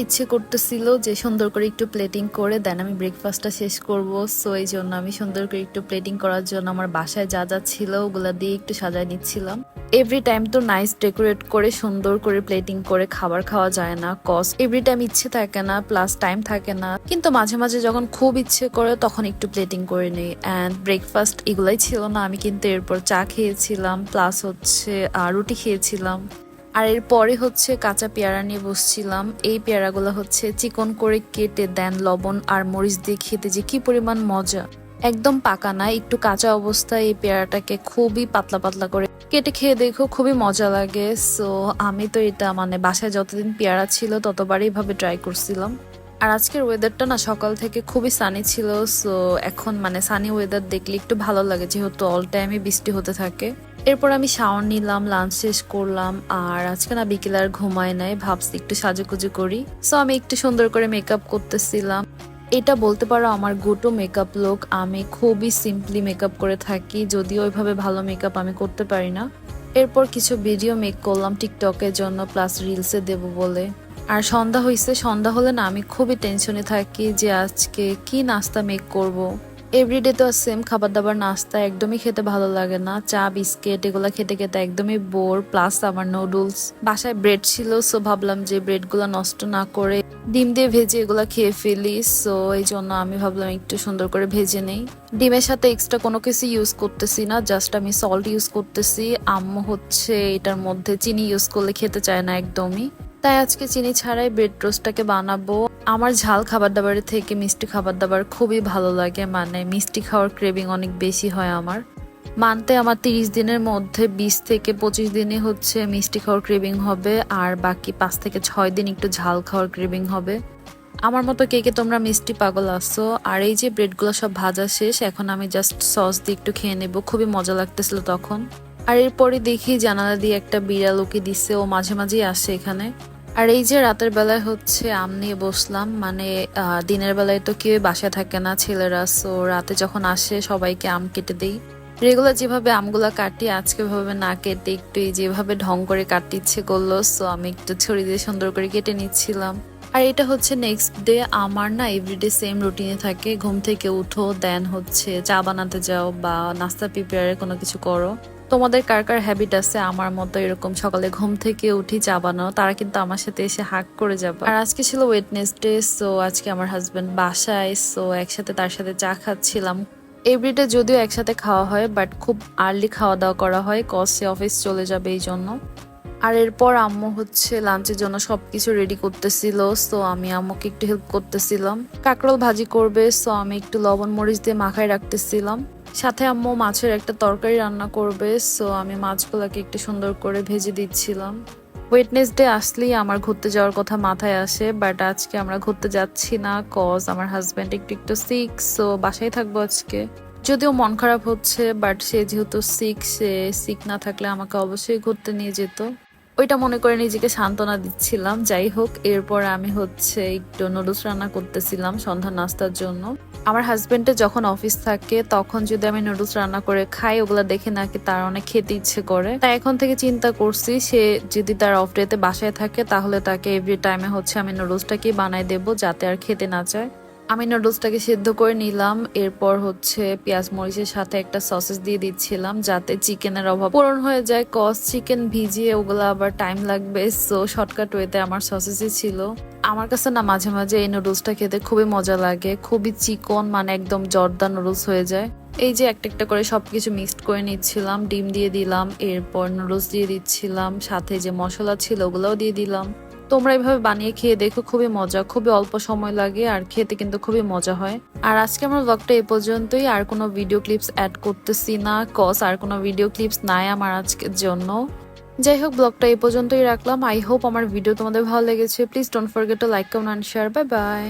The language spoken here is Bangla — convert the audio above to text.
ইচ্ছে করতেছিল যে সুন্দর করে একটু প্লেটিং করে দেন আমি ব্রেকফাস্টটা শেষ করব। সো এই জন্য আমি সুন্দর করে একটু প্লেটিং করার জন্য আমার বাসায় যা যা ছিল ওগুলা দিয়ে একটু সাজায় নিচ্ছিলাম। এভরি টাইম তো নাইস ডেকোরেট করে, সুন্দর করে প্লেটিং করে খাবার খাওয়া যায় না। কস এভরি টাইম ইচ্ছে থাকে না প্লাস টাইম থাকে না। কিন্তু মাঝে মাঝে যখন খুব ইচ্ছে করে, তখন একটু প্লেটিং করে নিই। অ্যান্ড ব্রেকফাস্ট এগুলাই ছিল না, আমি কিন্তু এরপর চা খেয়েছিলাম প্লাস হচ্ছে রুটি খেয়েছিলাম। আর এরপরে হচ্ছে কাঁচা পেয়ারা নিয়ে বসছিলাম। এই পেয়ারাগুলো হচ্ছে চিকন করে কেটে দেন লবণ আর মরিচ দিয়ে খেতে যে কি পরিমাণ মজা। একদম পাকা না, একটু কাঁচা অবস্থায় এই পেয়ারাটাকে খুবই পাতলা পাতলা করে কেটে খেয়ে দেখো, খুবই মজা লাগে। সো আমি তো এটা মানে বাসায় যতদিন পেয়ারা ছিল ততবারই ভাবে ট্রাই করছিলাম। আর আজকের ওয়েদারটা না সকাল থেকে খুবই সানি ছিল। সো এখন মানে সানি ওয়েদার দেখলে একটু ভালো লাগে, যেহেতু অল টাইমে বৃষ্টি হতে থাকে। এরপর আমি শাওয়ার নিলাম লাঞ্চ শেষ করলাম, আর আজকে না বিকেল আর ঘুমায় নাই, ভাবছি একটু সাজুগুজু করি। সো আমি একটু সুন্দর করে মেকআপ করতেছিলাম। এটা বলতে পারো আমার গোটো মেকআপ লোক আমি খুবই সিম্পলি মেকআপ করে থাকি, যদিও ওইভাবে ভালো মেকআপ আমি করতে পারি না। এরপর কিছু ভিডিও মেক করলাম টিকটকের জন্য প্লাস রিলসে দেব বলে। আর সন্ধ্যা হয়েছে সন্ধ্যা হলে না আমি খুবই টেনশনে থাকি যে আজকে কি নাস্তা মেক করব। এভরিডে তো সেম খাবার দাবার নাস্তা একদমই খেতে ভালো লাগে না। চা, বিস্কিট এগুলো খেতে খেতে একদমই বোর প্লাস আমার নুডলস বাসায় ব্রেড ছিল সো ভাবলাম যে ব্রেডগুলো নষ্ট না করে ডিম দিয়ে ভেজে এগুলা খেয়ে ফেলি। সো এই জন্য আমি ভাবলাম একটু সুন্দর করে ভেজে নেই। ডিমের সাথে এক্সট্রা কোনো কিছু ইউজ করতেছি না জাস্ট আমি সল্ট ইউজ করতেছি। আম্মু হচ্ছে এটার মধ্যে চিনি ইউজ করলে খেতে চায় না একদমই। তাই আজকে চিনি ছাড়াই ব্রেড রোস্টটাকে বানাবো। আমার ঝাল খাবার দাবারের থেকে মিষ্টি খাবার দাবার খুবই ভালো লাগে মানে মিষ্টি খাওয়ার ক্রেভিং অনেক বেশি হয় আমার। মানতে আমার তিরিশ দিনের মধ্যে বিশ থেকে পঁচিশ দিনে হচ্ছে মিষ্টি খাওয়ার ক্রেভিং হবে, আর বাকি পাঁচ থেকে ছয় দিন একটু ঝাল খাওয়ার ক্রেভিং হবে। আমার মতো কে কে তোমরা মিষ্টি পাগল আসছো আর এই যে ব্রেডগুলো সব ভাজা শেষ, এখন আমি জাস্ট সস দিয়ে একটু খেয়ে নেব, খুবই মজা লাগতেছিল তখন। আর এরপরে দেখি জানালা দিয়ে একটা বিড়াল ওকে দিচ্ছে ও মাঝে মাঝেই আসে এখানে। আর এই যে রাতের বেলায় হচ্ছে, আম নিয়ে বসলাম। মানে দিনের বেলায় তো কেউ বাসায় থাকে না ছেলেরা, সো রাতে যখন আসে সবাইকে আম কেটে দেই। রেগুলার যেভাবে আমগুলা কাটি, আজকে ভাবে না কেটে একটু যেভাবে ঢং করে কাটতে ইচ্ছে করল, সো আমি একটু ছড়ি দিয়ে সুন্দর করে কেটে নিচ্ছিলাম। আর এটা হচ্ছে নেক্সট ডে আমার না এভরিডে সেম রুটিনে থাকে। ঘুম থেকে উঠো দেন হচ্ছে চা বানাতে যাও বা নাস্তা প্রিপেয়ারে কোনো কিছু করো। তোমাদের কার কার হ্যাবিট আছে? আমার মতো এরকম সকালে ঘুম থেকে উঠি, চা তারা কিন্তু আমার সাথে এসে হাক করে যাবে। আর আজকে ছিল ওয়েটনেসডে সো আজকে আমার হাজব্যান্ড বাসায় সো একসাথে তার সাথে চা খাচ্ছিলাম। এভরিডে যদিও একসাথে খাওয়া হয় বাট খুব আর্লি খাওয়া দাওয়া করা হয় কজ সে অফিস চলে যাবে এই জন্য। আর এরপর আম্মু হচ্ছে লাঞ্চের জন্য সব কিছু রেডি করতেছিল সো আমি আম্মুকে একটু হেল্প করতেছিলাম। কাঁকরোল ভাজি করবে সো আমি একটু লবণ মরিচ দিয়ে মাখায় রাখতেছিলাম। সাথে আম্মু মাছের একটা তরকারি রান্না করবে সো আমি মাছগুলোকে একটু সুন্দর করে ভেজে দিচ্ছিলাম। ওয়েটনেসডে আসলেই আমার ঘুরতে যাওয়ার কথা মাথায় আসে বাট আজকে আমরা ঘুরতে যাচ্ছি না কজ আমার হাজব্যান্ড একটু একটু সিক সো বাসায় থাকব আজকে। যদিও মন খারাপ হচ্ছে বাট সে যেহেতু সিক সে সিক না থাকলে আমাকে অবশ্যই ঘুরতে নিয়ে যেত। ওইটা মনে করে নিজেকে সান্ত্বনা দিচ্ছিলাম। যাই হোক, এরপর আমি হচ্ছে একটু নুডলস রান্না করতেছিলাম সন্ধ্যা নাস্তার জন্য। আমার হাজবেন্ডের যখন অফিস থাকে, তখন যদি আমি নুডলস রান্না করে খাই, ওগুলা দেখে নাকি তার অনেক খেতে ইচ্ছে করে। তাই এখন থেকে চিন্তা করছি, সে যদি তার অফ ডেতে বাসায় থাকে, তাহলে তাকে এভরি টাইমে হচ্ছে আমি নুডলসটাকে বানাই দেবো, যাতে আর খেতে না চায়। আমি নুডলসটাকে সিদ্ধ করে নিলাম, এরপর হচ্ছে পেঁয়াজ মরিচের সাথে একটা সসেস দিয়ে দিচ্ছিলাম যাতে চিকেনের অভাব পূরণ হয়ে যায়। কস চিকেন ভিজিয়ে ওগুলো আবার টাইম লাগবে, সো শর্টকাট ওয়েতে আমার সসেসই ছিল। আমার কাছে না মাঝে মাঝে এই নুডলসটা খেতে খুবই মজা লাগে, খুবই চিকন মানে একদম জর্দা নুডলস হয়ে যায়। এই যে একটা একটা করে সব কিছু মিক্সড করে নিচ্ছিলাম, ডিম দিয়ে দিলাম, এরপর নুডলস দিয়ে দিচ্ছিলাম, সাথে যে মশলা ছিল ওগুলোও দিয়ে দিলাম। তোমরা এভাবে বানিয়ে খেয়ে দেখো, খুবই মজা, খুবই অল্প সময় লাগে আর খেতে কিন্তু খুবই মজা হয়। আর আজকে আমার ব্লগটা এ পর্যন্তই। আর কোনো ভিডিও ক্লিপস অ্যাড করতেছি না কজ আর কোনো ভিডিও ক্লিপস নাই আমার আজকের জন্য। যাই হোক ব্লগটা এই পর্যন্তই রাখলাম। আই হোপ আমার ভিডিও তোমাদের ভালো লেগেছে। Please don't forget to like comment and share bye bye